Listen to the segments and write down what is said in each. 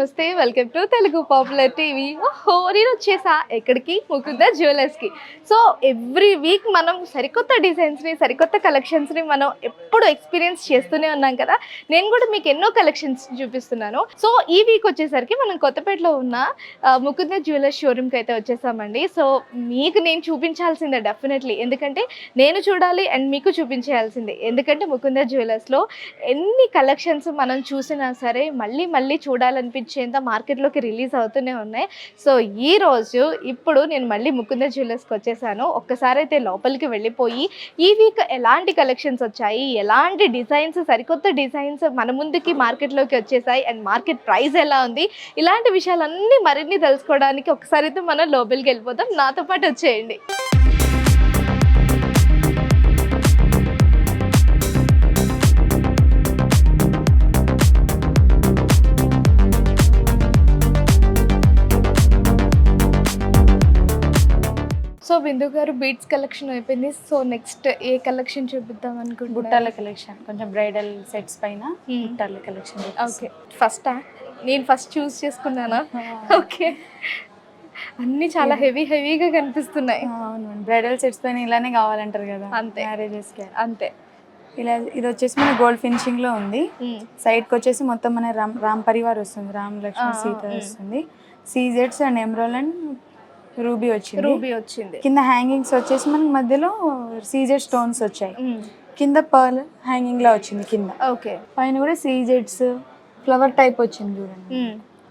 Namaste welcome to Telugu popular TV ఓహో నేను వచ్చేసా ఎక్కడికి? ముకుంద జ్యువెలర్స్కి సో ఎవ్రీ వీక్ మనం సరికొత్త డిజైన్స్ని సరికొత్త కలెక్షన్స్ని మనం ఎప్పుడు ఎక్స్పీరియన్స్ చేస్తూనే ఉన్నాం కదా. నేను కూడా మీకు ఎన్నో కలెక్షన్స్ చూపిస్తున్నాను. సో ఈ వీక్ వచ్చేసరికి మనం కొత్తపేటలో ఉన్న ముకుంద జ్యువెలర్స్ షోరూమ్కి అయితే వచ్చేసామండి. సో మీకు నేను చూపించాల్సిందే డెఫినెట్లీ ఎందుకంటే నేను చూడాలి అండ్ మీకు చూపించేయాల్సిందే. ఎందుకంటే ముకుంద జ్యువెలర్స్లో ఎన్ని కలెక్షన్స్ మనం చూసినా సరే మళ్ళీ మళ్ళీ చూడాలనిపించేంత మార్కెట్లోకి రిలీజ్ అవుతూనే ఉన్నాయి. సో ఈ రోజు ఇప్పుడు నేను మళ్ళీ ముకుంద జ్యువెలర్స్కి వచ్చేసాను. ఒక్కసారి అయితే లోపలికి వెళ్ళిపోయి ఈ వీక్ ఎలాంటి కలెక్షన్స్ వచ్చాయి? ఎలాంటి డిజైన్స్ సరికొత్త డిజైన్స్ మన ముందుకి మార్కెట్లోకి వచ్చేసాయి? అండ్ మార్కెట్ ప్రైస్ ఎలా ఉంది? ఇలాంటి విషయాలన్నీ మరిన్ని తెలుసుకోవడానికి ఒకసారి అయితే మనం లోపలికి వెళ్ళిపోతాం నాతో పాటు వచ్చేయండి. So Bindu garu beats collection అయిపోయింది. సో నెక్స్ట్ ఏ కలెక్షన్ చూపిద్దాం అనుకుంటున్నారు? బుట్టాల కలెక్షన్. కొంచెం బ్రైడల్ సెట్స్ పైన. బుట్టాల కలెక్షన్ ఓకే. ఫస్టా? నేను ఫస్ట్ చూస్ చేసుకున్నానా? ఓకే. అన్నీ చాలా హెవీ హెవీగా కనిపిస్తున్నాయి. అవును బ్రైడల్ సెట్స్ పైన ఇలానే కావాలంటారు కదా అంతే. మ్యారేజెస్కి అంతే. ఇలా ఇది వచ్చేసి మన గోల్డ్ ఫినిషింగ్లో ఉంది. సైడ్కి వచ్చేసి మొత్తం మన రామ్ రామ్ పరివార్ వస్తుంది. రామ్ లక్ష్మణ్ సీత. వస్తుంది. సీజెడ్స్ అండ్ ఎమ్రోల్ అండ్ రూబీ వచ్చింది రూబీ వచ్చింది కింద హ్యాంగింగ్స్ వచ్చేసి మనకి మధ్యలో సీజెడ్ స్టోన్స్ వచ్చాయి. కింద పర్ల్ హ్యాంగింగ్లో వచ్చింది కింద ఓకే పైన కూడా సీజెడ్స్ ఫ్లవర్ టైప్ వచ్చింది చూడండి.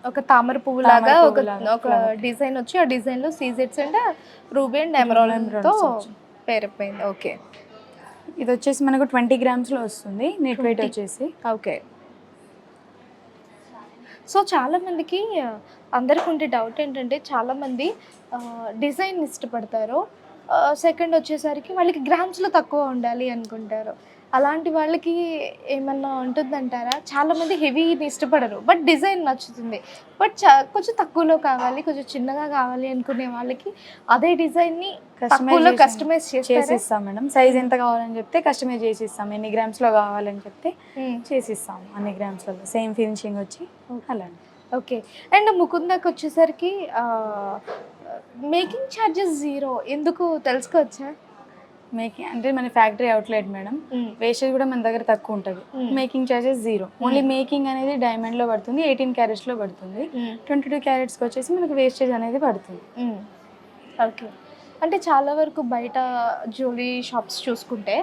ఒక తామర పువ్వు లాగా ఒక ఒక. డిజైన్ వచ్చి ఆ డిజైన్లో సీజెట్స్ and ruby and emerald Emeralds తో వచ్చి. పేరైపోయింది ఓకే ఇది వచ్చేసి మనకు ట్వంటీ గ్రామ్స్లో వస్తుంది నెట్ వెయిట్ 20. వచ్చేసి ఓకే సో చాలామందికి అందరికి ఉండే డౌట్ ఏంటంటే చాలామంది డిజైన్ ఇష్టపడతారు. సెకండ్ వచ్చేసరికి వాళ్ళకి గ్రామ్స్లో తక్కువ ఉండాలి అనుకుంటారు. అలాంటి వాళ్ళకి ఏమన్నా ఉంటుందంటారా? చాలా మంది హెవీని ఇష్టపడరు బట్ డిజైన్ నచ్చుతుంది. బట్ చా- కొంచెం తక్కువలో కావాలి కొంచెం చిన్నగా కావాలి అనుకునే వాళ్ళకి అదే డిజైన్ని తక్కువలో కస్టమైజ్ చేసి చేసి ఇస్తాం మేడం. సైజ్ ఎంత కావాలని చెప్తే కస్టమైజ్ చేసి ఇస్తాం ఎన్ని గ్రామ్స్లో కావాలని చెప్తే చేసి ఇస్తాం అన్ని గ్రామ్స్లో. సేమ్ ఫినిషింగ్ వచ్చి అలా ఓకే. అండ్ ముకుందకి వచ్చేసరికి మేకింగ్ ఛార్జెస్ జీరో ఎందుకు తెలుసుకోవచ్చా? మేకింగ్ అంటే మన ఫ్యాక్టరీ అవుట్లెట్ మేడం. వేస్టేజ్ కూడా మన దగ్గర తక్కువ ఉంటుంది. Making charges zero only making అనేది డైమండ్లో పడుతుంది ఎయిటీన్ క్యారెట్స్లో పడుతుంది. ట్వంటీ టూ క్యారెట్స్కి వచ్చేసి మనకు వేస్టేజ్ అనేది పడుతుంది. ఓకే అంటే చాలా వరకు బయట జ్యువెలరీ షాప్స్ చూసుకుంటే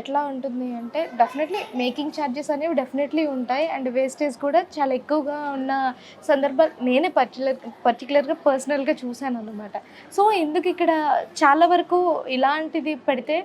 ఎట్లా ఉంటుంది అంటే డెఫినెట్లీ మేకింగ్ ఛార్జెస్ అనేవి డెఫినెట్లీ ఉంటాయి. అండ్ వేస్టేజ్ కూడా చాలా ఎక్కువగా ఉన్న సందర్భాలు నేనే పర్టికులర్ పర్టికులర్గా పర్సనల్గా చూశాను అనమాట సో ఎందుకు ఇక్కడ చాలా వరకు ఇలాంటిది పెడితే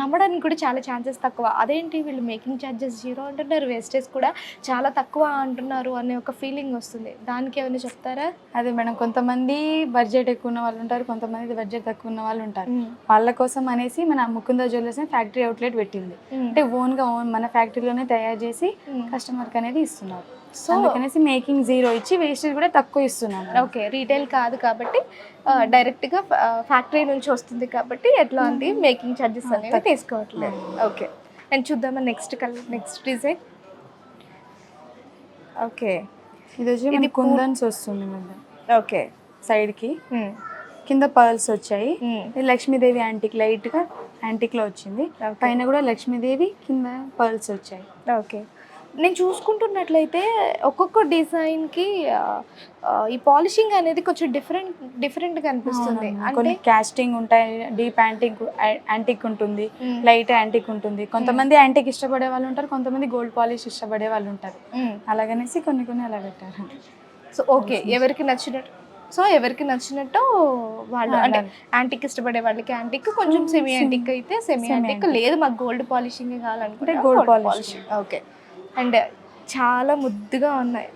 నమ్మడానికి కూడా చాలా ఛాన్సెస్ తక్కువ. అదేంటి వీళ్ళు మేకింగ్ ఛార్జెస్ జీరో అంటున్నారు వేస్టేజ్ కూడా చాలా తక్కువ అంటున్నారు అనే ఒక ఫీలింగ్ వస్తుంది. దానికి ఏమైనా చెప్తారా? అదే మేడం కొంతమంది బడ్జెట్ ఎక్కువ ఉన్న వాళ్ళు ఉంటారు కొంతమంది బడ్జెట్ తక్కువ ఉన్న వాళ్ళు ఉంటారు. వాళ్ళ కోసం అనేసి మన ముకుంద జ్యువెలర్స్ ఫ్యాక్టరీ అవుట్లెట్ పెట్టింది. అంటే ఓన్గా ఓన్ మన ఫ్యాక్టరీలోనే తయారు చేసి కస్టమర్కి అనేది ఇస్తున్నారు. సో అందుకనేసి మేకింగ్ జీరో ఇచ్చి వేస్టేజ్ కూడా తక్కువ ఇస్తున్నాం ఓకే రీటైల్ కాదు కాబట్టి డైరెక్ట్గా ఫ్యాక్టరీ నుంచి వస్తుంది కాబట్టి ఎట్లాంటి మేకింగ్ ఛార్జెస్ అనేవి తీసుకోవట్లేదు. ఓకే అండ్ చూద్దామా next colour next design? Okay ఇది వచ్చి ఇది కుందన్స్ వస్తుంది ఓకే సైడ్కి కింద పర్ల్స్ వచ్చాయి. లక్ష్మీదేవి యాంటిక్ లైట్గా యాంటిక్లో వచ్చింది. పైన కూడా లక్ష్మీదేవి కింద పర్ల్స్ వచ్చాయి. ఓకే. నేను చూసుకుంటున్నట్లయితే ఒక్కొక్క డిజైన్కి ఈ పాలిషింగ్ అనేది కొంచెం డిఫరెంట్ డిఫరెంట్గా అనిపిస్తుంది. కొన్ని కాస్టింగ్ ఉంటాయి డీప్ యాంటిక్ యాంటిక్ ఉంటుంది. లైట్ యాంటిక్ ఉంటుంది. కొంతమంది యాంటిక్ ఇష్టపడే వాళ్ళు ఉంటారు కొంతమంది గోల్డ్ పాలిష్ ఇష్టపడే వాళ్ళు ఉంటారు. అలాగనేసి కొన్ని కొన్ని అలా పెట్టారు. So okay. ఎవరికి నచ్చినట్టు సో ఎవరికి నచ్చినట్టు వాళ్ళు అంటే. యాంటిక్ ఇష్టపడే వాళ్ళకి యాంటిక్ కొంచెం సెమీ యాంటిక్ అయితే సెమీ యాంటిక్. లేదు మాకు గోల్డ్ పాలిషింగ్ కావాలనుకుంటే gold polish. ఓకే. అండ్ చాలా ముద్దుగా ఉన్నాయి.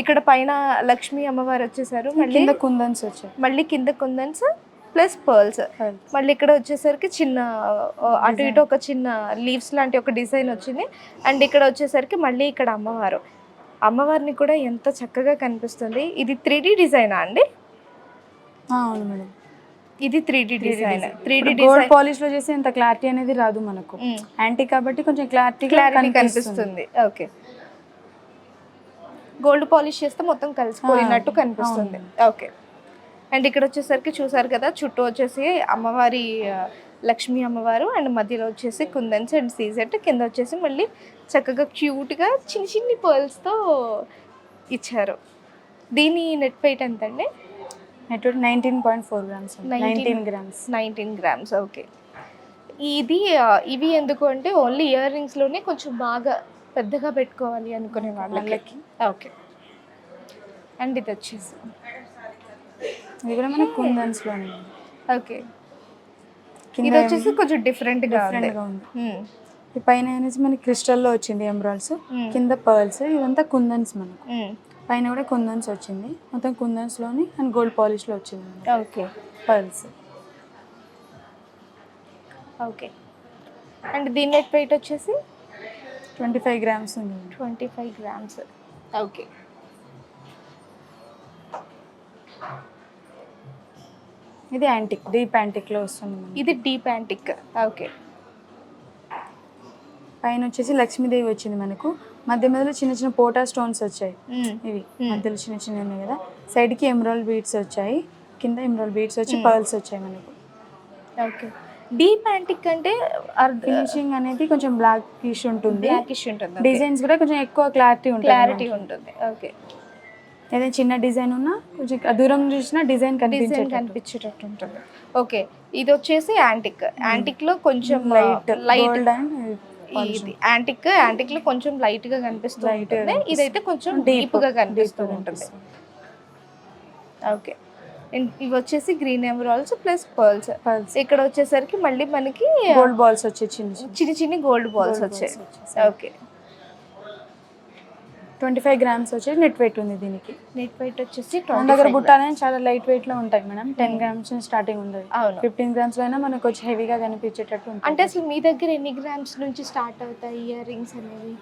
ఇక్కడ పైన లక్ష్మీ అమ్మవారు వచ్చేసారు. మళ్ళీ కింద కుందన్స్ వచ్చాయి. మళ్ళీ కింద కుందన్స్ ప్లస్ పర్ల్స్. మళ్ళీ ఇక్కడ వచ్చేసరికి చిన్న అటు ఇటు ఒక చిన్న లీవ్స్ లాంటి ఒక డిజైన్ వచ్చింది. అండ్ ఇక్కడ వచ్చేసరికి మళ్ళీ ఇక్కడ అమ్మవారు. అమ్మవారిని కూడా ఎంత చక్కగా కనిపిస్తుంది. ఇది త్రీ డిజైనా అండి? అవును మేడం. ఇది three D design three D gold design పాలిష్లో చేస్తే ఇంత క్లారిటీ అనేది రాదు మనకు. యాంటిక్ కాబట్టి కొంచెం క్లారిటీ క్లారిటీ కనిపిస్తుంది. ఓకే గోల్డ్ పాలిష్ చేస్తే మొత్తం కలిసిపోయినట్టు కనిపిస్తుంది. ఓకే అండ్ ఇక్కడ వచ్చేసరికి చూసారు కదా చుట్టూ వచ్చేసి అమ్మవారి లక్ష్మీ అమ్మవారు అండ్ మధ్యలో వచ్చేసి కుందన్స్ అండ్ సీజెట్. కింద వచ్చేసి మళ్ళీ చక్కగా క్యూట్గా చిన్ని చిన్ని పర్ల్స్తో ఇచ్చారు. దీని నెట్ వెయిట్ ఎంత అండి network nineteen point four grams 19 nineteen grams. Nineteen grams okay. ఇది ఇవి ఎందుకు అంటే ఓన్లీ ఇయర్ రింగ్స్లోనే కొంచెం బాగా పెద్దగా పెట్టుకోవాలి అనుకునే వాళ్ళకి. ఓకే. అండ్ ఇది వచ్చేసి ఇది కూడా మనకి కుందన్స్లోనే ఉంది. ఓకే ఇది వచ్చేసి కొంచెం డిఫరెంట్గా ఉంది. ఈ పైన అనేసి మనకి క్రిస్టల్లో వచ్చింది ఎమరాల్డ్స్ మ్మ్. కింద పర్ల్స్. ఇదంతా కుందన్స్ మనకు. పైన కూడా కుందన్స్ వచ్చింది. మొత్తం కుందన్స్లోని అండ్ గోల్డ్ పాలిష్లో వచ్చింది. ఓకే. పర్ల్స్. ఓకే. అండ్ దీని నెట్ వెయిట్ వచ్చేసి? ట్వంటీ ఫైవ్ గ్రామ్స్ ఉంది. Twenty five grams. ఓకే. ఇది యాంటిక్ డీప్ యాంటిక్లో వస్తుంది. ఇది డీప్ యాంటిక్. ఓకే. పైన వచ్చేసి లక్ష్మీదేవి వచ్చింది మనకు. మధ్య మధ్యలో చిన్న చిన్న పోటా స్టోన్స్ వచ్చాయి. ఇవి. మధ్యలో చిన్న చిన్న ఉన్నాయి కదా. సైడ్కి ఎమరాల్ బీడ్స్ వచ్చాయి. కింద ఎమరాల్ బీడ్స్ వచ్చి. పర్ల్స్ వచ్చాయి మనకు. ఓకే. డీప్ యాంటిక్ అంటే ఫినిషింగ్ అనేది కొంచెం బ్లాక్ ఉంటుంది. బ్లాకిష్ ఉంటుంది డిజైన్స్ కూడా కొంచెం ఎక్కువ క్లారిటీ ఉంటుంది క్లారిటీ. ఉంటుంది ఓకే. ఏదైనా చిన్న డిజైన్ ఉన్నా కొంచెం దూరం చూసినా డిజైన్ డిజైన్ కనిపించేటట్టు. ఉంటుంది. ఓకే. ఇది వచ్చేసి యాంటిక్ యాంటిక్లో కొంచెం లైట్ లైట్ ఇది యాంటిక్ యాంటిక్లో కొంచెం లైట్గా కనిపిస్తూ ఉంటుంది. కనిపిస్తుంది. ఇదైతే కొంచెం డీప్గా కనిపిస్తూ ఉంటుంది. ఓకే. ఇవి వచ్చేసి గ్రీన్ ఎమరాల్స్ ప్లస్ పర్ల్స్. ఇక్కడ వచ్చేసరికి మళ్ళీ మనకి గోల్డ్ బాల్స్ వచ్చాయి చిన్న చిన్న. చిన్న గోల్డ్ బాల్స్ వచ్చాయి. ఓకే. ట్వంటీ ఫైవ్ గ్రామ్స్ వచ్చేసి నెట్ వెయిట్ ఉంది దీనికి. నెట్ వెయిట్ వచ్చేసి మన 25 దగ్గర. బుట్టాలని చాలా లైట్ వెయిట్లో ఉంటాయి మేడం. టెన్ గ్రామ్స్ స్టార్టింగ్ అవును. ఫిఫ్టీన్ గ్రామ్స్ అయినా మనకు కొంచెం హెవీగా కనిపించేటట్టు ఉంటుంది. అంటే అసలు మీ దగ్గర ఎన్ని గ్రామ్స్ నుంచి స్టార్ట్ అవుతాయి ఇయర్ రింగ్స్ అనేవి?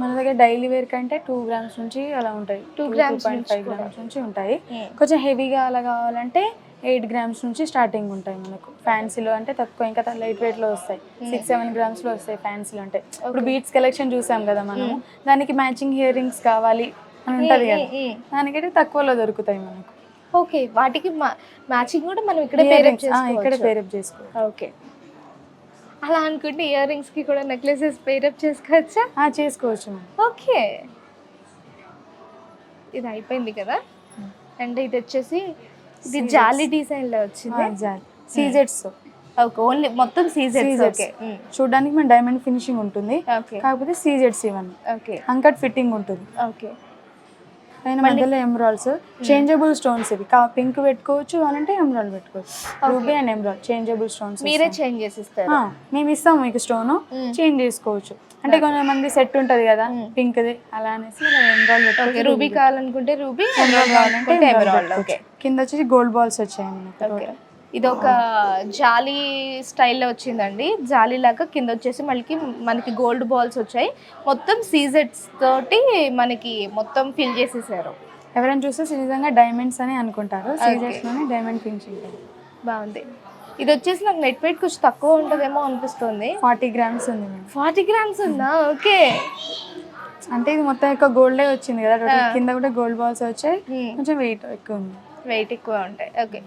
మన దగ్గర డైలీ వేర్ కంటే టూ గ్రామ్స్ నుంచి అలా ఉంటాయి. Two grams point five. Grams నుంచి ఉంటాయి. కొంచెం హెవీగా అలా కావాలంటే ఎయిట్ గ్రామ్స్ నుంచి స్టార్టింగ్ ఉంటాయి మనకు. ఫ్యాన్సీలో అంటే తక్కువ ఇంకా లైట్ వెయిట్లో వస్తాయి సిక్స్ సెవెన్ గ్రామ్స్లో వస్తాయి ఫ్యాన్సీలో అంటే. ఇప్పుడు బీట్స్ కలెక్షన్ చూసాం కదా మనము. దానికి మ్యాచింగ్ ఇయర్ రింగ్స్ కావాలి అని ఉంటది కదా. దానికైతే తక్కువలో దొరుకుతాయి మనకు. ఓకే వాటికి మ్యాచింగ్ కూడా మనం ఇక్కడ పేరప్ ఇక్కడ చేసుకోవచ్చు. పేరప్ చేసుకోవాలి ఓకే అలా అనుకుంటే ఇయర్ రింగ్స్కి కూడా నెక్లెసెస్ పేరప్ చేసుకోవచ్చా? ఆ, చేసుకోవచ్చు మనం. ఓకే ఇది అయిపోయింది కదా? అండ్ ఇది వచ్చేసి ఇది జాలీ డిజైన్లో వచ్చింది సీజెట్స్ ఓకే ఓన్లీ మొత్తం సీజెట్స్ Seasons. ఓకే. చూడడానికి మన డైమండ్ ఫినిషింగ్ ఉంటుంది. కాకపోతే సీజెట్స్ ఇవన్నీ ఓకే అంకట్ ఫిట్టింగ్ ఉంటుంది. ఓకే పైన మధ్యలో ఎమరాల్స్. చేంజబుల్ స్టోన్స్ ఇవి. పింక్ పెట్టుకోవచ్చు అనంటే ఎమరాల్డ్ పెట్టుకోవచ్చు. Ruby and emerald changeable stones మీరే చేంజ్ చేసి ఇస్తారు మేము ఇస్తాం మీకు స్టోన్. చేంజ్ చేసుకోవచ్చు. అంటే కొంతమంది సెట్ ఉంటది కదా పింక్ ది. అలా అనేసి ఎమరాల్డ్ ఓకే పెట్టుకోవచ్చు. రూబీ కావాలనుకుంటే రూబీ ఎమరాల్డ్ కావాలంటే పెట్టుకోవచ్చు. కింద వచ్చేసి గోల్డ్ బాల్స్ వచ్చాయి ఇది ఒక జాలీ స్టైల్లో వచ్చిందండి. జాలీ లాగా కింద వచ్చేసి మనకి మనకి గోల్డ్ బాల్స్ వచ్చాయి. మొత్తం సీజెట్స్ తోటి మనకి మొత్తం ఫిల్ చేసేసారు. ఎవరైనా చూస్తే నిజంగా డైమండ్స్ అని అనుకుంటారు. సీజెట్స్లోనే డైమండ్ ఫినిషింగ్ బాగుంది. ఇది వచ్చేసి నాకు నెట్ వెయిట్ కొంచెం తక్కువ ఉంటుందేమో అనిపిస్తుంది. ఫార్టీ గ్రామ్స్ ఉంది ఫార్టీ గ్రామ్స్ ఉందా? ఓకే. అంటే ఇది మొత్తం ఎక్కువ గోల్డే వచ్చింది కదా. కింద కూడా గోల్డ్ బాల్స్ వచ్చాయి. కొంచెం వెయిట్ ఎక్కువ ఉంది. వెయిట్ ఎక్కువ ఉంటాయి. ఓకే.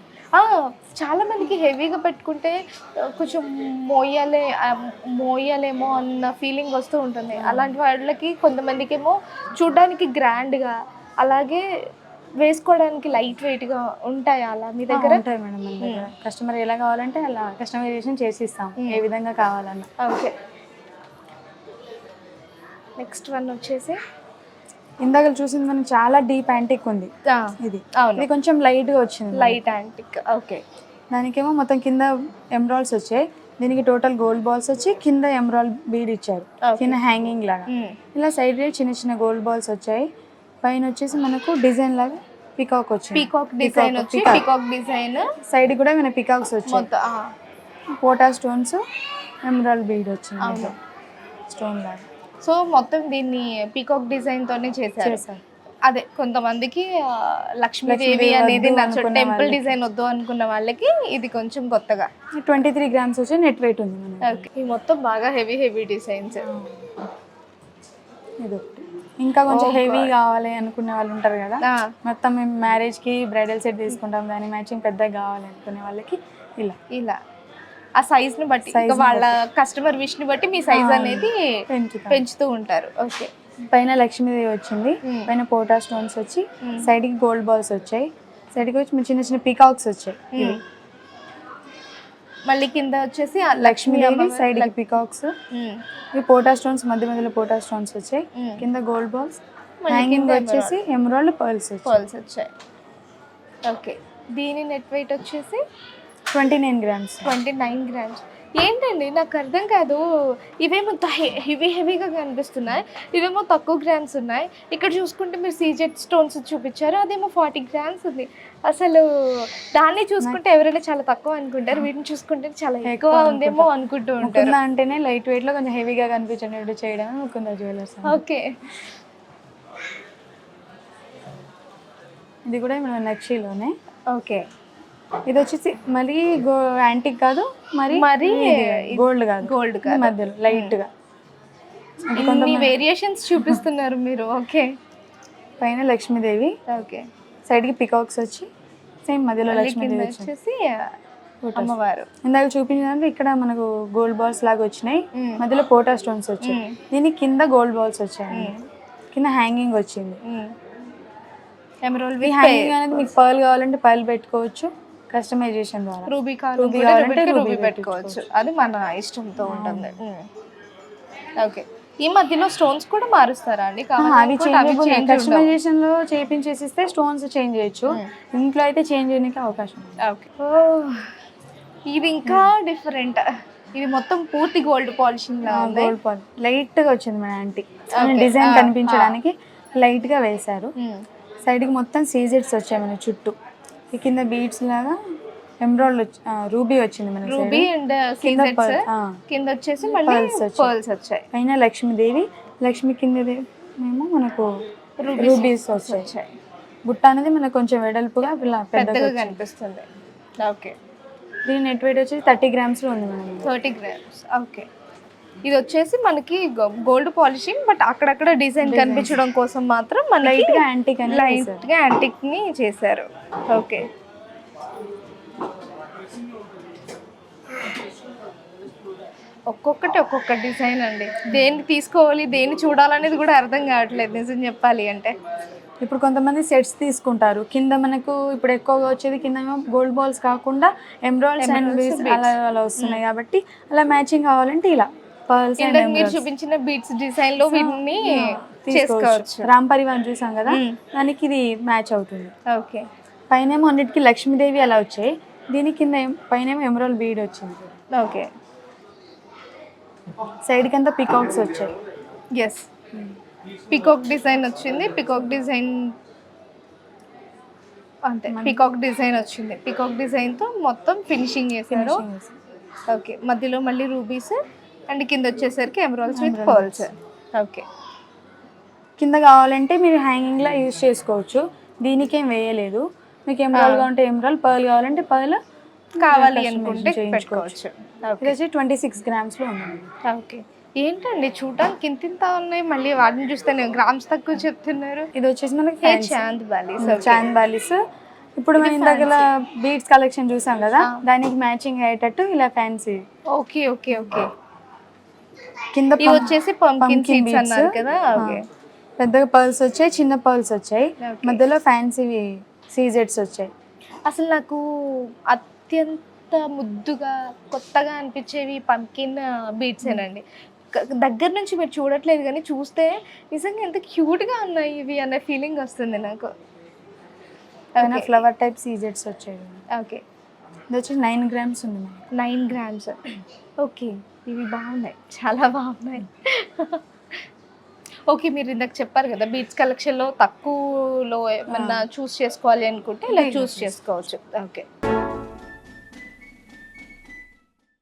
చాలా మందికి హెవీగా పెట్టుకుంటే కొంచెం మోయాలే మోయాలేమో అన్న ఫీలింగ్ వస్తూ ఉంటుంది. అలాంటి వాళ్ళకి కొంతమందికి ఏమో చూడడానికి గ్రాండ్గా అలాగే వేసుకోవడానికి లైట్ వెయిట్గా ఉంటాయి అలా మీ దగ్గర? ఉంటాయి మేడం కస్టమర్ ఎలా కావాలంటే అలా కస్టమైజేషన్ చేసి ఇస్తాం ఏ విధంగా కావాలన్నా. ఓకే. నెక్స్ట్ వన్ వచ్చేసి ఇందాక చూసింది మనం చాలా డీప్ యాంటిక్ ఉంది. ఇది. ఇది కొంచెం లైట్గా వచ్చింది. Light antique. ఓకే. దానికేమో మొత్తం కింద ఎమరాల్డ్స్ వచ్చాయి. దీనికి టోటల్ గోల్డ్ బాల్స్ వచ్చి కింద ఎమరాల్డ్ బీడ్ ఇచ్చారు. కింద హ్యాంగింగ్ లాగా. ఇలా సైడ్ చిన్న చిన్న గోల్డ్ బాల్స్ వచ్చాయి. పైన వచ్చేసి మనకు డిజైన్ లాగా పికాక్ వచ్చింది. పీకాక్ డిజైన్ వచ్చి. Peacock design. సైడ్ కూడా మన పికాక్స్ వచ్చాయి. పోటా స్టోన్స్ ఎమరాల్డ్ బీడ్ వచ్చింది. స్టోన్ లాగా. సో మొత్తం దీన్ని పీకాక్ డిజైన్ తోనే చేశారు. అదే కొంతమందికి లక్ష్మీదేవి అనేది నచ్చ టెంపుల్. డిజైన్ వద్దు అనుకున్న వాళ్ళకి ఇది కొంచెం కొత్తగా. ట్వంటీ త్రీ గ్రామ్స్ వచ్చి నెట్ వెయిట్ ఉంది ఈ మొత్తం బాగా హెవీ హెవీ డిజైన్స్. ఇది ఇంకా కొంచెం Oh హెవీ. కావాలి అనుకునే వాళ్ళు ఉంటారు కదా. మొత్తం మేము మ్యారేజ్కి బ్రైడల్ సెట్ తీసుకుంటాం దాని మ్యాచింగ్ పెద్దగా కావాలి అనుకునే వాళ్ళకి ఇలా. ఇలా. ఆ సైజ్ని బట్టి Size ఇంకా ని వాళ్ళ కస్టమర్ విష్ని బట్టి మీ సైజ్ ఆ, అనేది పెంచుతాం. పెంచుతూ ఉంటారు. ఓకే పైన లక్ష్మీదేవి వచ్చింది. Hmm. పైన పోటా స్టోన్స్ వచ్చి Hmm. సైడ్కి గోల్డ్ బాల్స్ వచ్చాయి. సైడ్కి వచ్చి చిన్న చిన్న పికాక్స్ వచ్చాయి. ఇవి. మళ్ళీ కింద వచ్చేసి ఆ లక్ష్మీదేవి అమ్మవారి- సైడ్కి పికాక్స్ ఉమ్, ఇవి పోటా స్టోన్స్ మధ్య మధ్యలో పోటా స్టోన్స్ వచ్చాయి. కింద గోల్డ్ బాల్స్ మళ్ళీ హ్యాంగింగ్ కింద వచ్చేసి ఎమరాల్డ్ పర్ల్స్ వచ్చాయి. పర్ల్స్ వచ్చాయి. ఓకే దీని నెట్ వెయిట్ వచ్చేసి twenty nine grams twenty nine grams ఏంటండి? నాకు అర్థం కాదు. ఇవేమో హెవీ హెవీగా కనిపిస్తున్నాయి. ఇవేమో తక్కువ గ్రామ్స్ ఉన్నాయి. ఇక్కడ చూసుకుంటే మీరు సీజెడ్ స్టోన్స్ చూపించారు. అదేమో ఫార్టీ గ్రామ్స్ ఉంది. అసలు దాన్ని చూసుకుంటే ఎవరైనా చాలా తక్కువ అనుకుంటారు. వీటిని చూసుకుంటే చాలా ఎక్కువ ఉందేమో అనుకుంటూ ఉంటారు. ముకుంద అంటేనే లైట్ వెయిట్లో కొంచెం హెవీగా కనిపించేటట్టు చేయడం ముకుంద జ్యువెలర్స్ ఓకే. ఇది కూడా మన నక్షిలోనే ఓకే. ఇది వచ్చేసి మరీ యాంటిక్ కాదు మరి మరీ గోల్డ్ కాదు. గోల్డ్ ఇది మధ్యలో లైట్గా ఇన్ని వేరియేషన్స్ చూపిస్తున్నారు మీరు ఓకే. పైన లక్ష్మీదేవి. ఓకే. సైడ్కి పికాక్స్ వచ్చి సేమ్ మధ్యలో కింద లక్ష్మీదేవి వచ్చేసి అమ్మవారు. ఇందాక చూపించడానికి ఇక్కడ మనకు గోల్డ్ బాల్స్ లాగా వచ్చినాయి. మధ్యలో పోటా స్టోన్స్ వచ్చాయి. దీనికి కింద గోల్డ్ బాల్స్ వచ్చాయి. కింద హ్యాంగింగ్ వచ్చింది. ఎమరాల్డ్ హ్యాంగింగ్ అనేది మీకు పర్ల్ కావాలంటే పర్ల్ పెట్టుకోవచ్చు. కస్టమైజేషన్ ద్వారా. రూబీ రూబీ కావాలంటే రూబీ పెట్టుకోవచ్చు. అది మన ఇష్టంతో ఉంటుంది. ఓకే. ఈ మధ్యలో స్టోన్స్ కూడా మారుస్తారా అండి? అవి. కస్టమైజేషన్లో చేపించేసి ఇస్తే స్టోన్స్ చేంజ్ చేయొచ్చు. ఇంట్లో అయితే చేంజ్ చేయడానికి అవకాశం. ఓకే. ఇది ఇంకా డిఫరెంట్. ఇది మొత్తం పూర్తి గోల్డ్ పాలిషింగ్ లా గోల్డ్ పాల్ లైట్గా వచ్చింది మన ఆంటీ. డిజైన్ కనిపించడానికి లైట్గా వేశారు. సైడ్కి మొత్తం సీజెట్స్ వచ్చాయి మన చుట్టూ. ఈ కింద బీడ్స్ లాగా ఎమ్రాయిడ్ రూబీ వచ్చింది మన రూబీ. అండ్ కింద. కింద వచ్చేసి మళ్ళీ. పర్ల్స్ వచ్చాయి. పైన లక్ష్మీదేవి లక్ష్మి కింద ఏమో మనకు రూబీస్ వచ్చాయి. బుట్ట అనేది మనకు కొంచెం వెడల్పుగా ఇలా పెద్దగా. కనిపిస్తుంది. ఓకే దీని నెట్ వెయిట్ వచ్చి థర్టీ గ్రామ్స్లో ఉంది మనం థర్టీ గ్రామ్స్. ఓకే ఇది వచ్చేసి మనకి గోల్డ్ పాలిషింగ్ బట్ అక్కడక్కడ డిజైన్ కనిపించడం కోసం మాత్రం మనకి లైట్గా యాంటిక్ లైట్గా యాంటిక్ని చేశారు. ఓకే. ఒక్కొక్కటి ఒక్కొక్క డిజైన్ అండి. దేన్ని తీసుకోవాలి దేన్ని చూడాలనేది కూడా అర్థం కావట్లేదు నిజం చెప్పాలి అంటే. ఇప్పుడు కొంతమంది సెట్స్ తీసుకుంటారు. కింద మనకు ఇప్పుడు ఎక్కువగా వచ్చేది కింద గోల్డ్ బాల్స్ కాకుండా అండ్ బీడ్స్ అలా అలా వస్తున్నాయి. కాబట్టి అలా మ్యాచింగ్ కావాలంటే ఇలా. ఇందాక మీరు చూపించిన బీట్స్ డిజైన్లో వీటిని చేసుకోవచ్చు. రామ్ పరివార్ చూసాం కదా. దానికి ఇది మ్యాచ్ అవుతుంది. ఓకే. పైన అన్నిటికీ లక్ష్మీదేవి అలా వచ్చాయి. దీని కింద పైన ఎమరాల్ బీడ్ వచ్చింది. ఓకే. సైడ్ కింద పికాక్స్ వచ్చాయి. ఎస్ పికాక్ డిజైన్ వచ్చింది. పికాక్ డిజైన్ అంతే. పికాక్ డిజైన్ వచ్చింది. పికాక్ డిజైన్తో మొత్తం ఫినిషింగ్ చేశారు. ఓకే మధ్యలో మళ్ళీ రూబీస్ అండ్ కింద వచ్చేసరికి ఎమరాల్స్ విత్ పర్ల్స్. ఓకే. కింద కావాలంటే మీరు హ్యాంగింగ్ లా యూజ్ చేసుకోవచ్చు. దీనికేం వేయలేదు. మీకు ఎమరాల్ కావాలంటే ఎమరాల్ పర్ల్ కావాలంటే పర్ల్ కావాలి అనుకుంటే. పెట్టుకోవచ్చు. ఇది వచ్చి ట్వంటీ సిక్స్ గ్రామ్స్లో ఉంది. ఓకే. ఏంటండి చూడడానికి ఇంత ఇంత ఉన్నాయి? మళ్ళీ వాటిని చూస్తే నేను గ్రామ్స్ తక్కువ చెప్తున్నారు. ఇది వచ్చేసి మనకి చాంద్ బాలీస్. చాంద్ బాలిస్. ఇప్పుడు మనం ఇందాక బీడ్స్ కలెక్షన్ చూసాం కదా దానికి మ్యాచింగ్ అయ్యేటట్టు ఇలా ఫ్యాన్సీ ఓకే ఓకే ఓకే. కింద ఇవి వచ్చేసి పంకిన్ సీడ్స్. అన్నారు కదా. ఓకే. పెద్దగా పర్ల్స్ వచ్చాయి చిన్న పర్ల్స్ వచ్చాయి. మధ్యలో ఫ్యాన్సీ సీజెట్స్ వచ్చాయి. అసలు నాకు అత్యంత ముద్దుగా కొత్తగా అనిపించేవి పంకిన్ బీట్స్ ఏనండి. దగ్గర నుంచి మీరు చూడట్లేదు కానీ చూస్తే నిజంగా ఎంత క్యూట్గా ఉన్నాయి ఇవి అనే ఫీలింగ్ వస్తుంది నాకు. ఫ్లవర్ టైప్ సీజెట్స్ వచ్చాయి. ఓకే. ఇది వచ్చి నైన్ గ్రామ్స్ ఉంది మనకి. Nine grams. ఓకే ఇవి బాగున్నాయి. చాలా బాగున్నాయి. ఓకే మీరు ఇందాక చెప్పారు కదా బీట్స్ కలెక్షన్లో తక్కువలో ఏమన్నా చూస్ చేసుకోవాలి అనుకుంటే ఇలా చూస్ చేసుకోవచ్చు. ఓకే.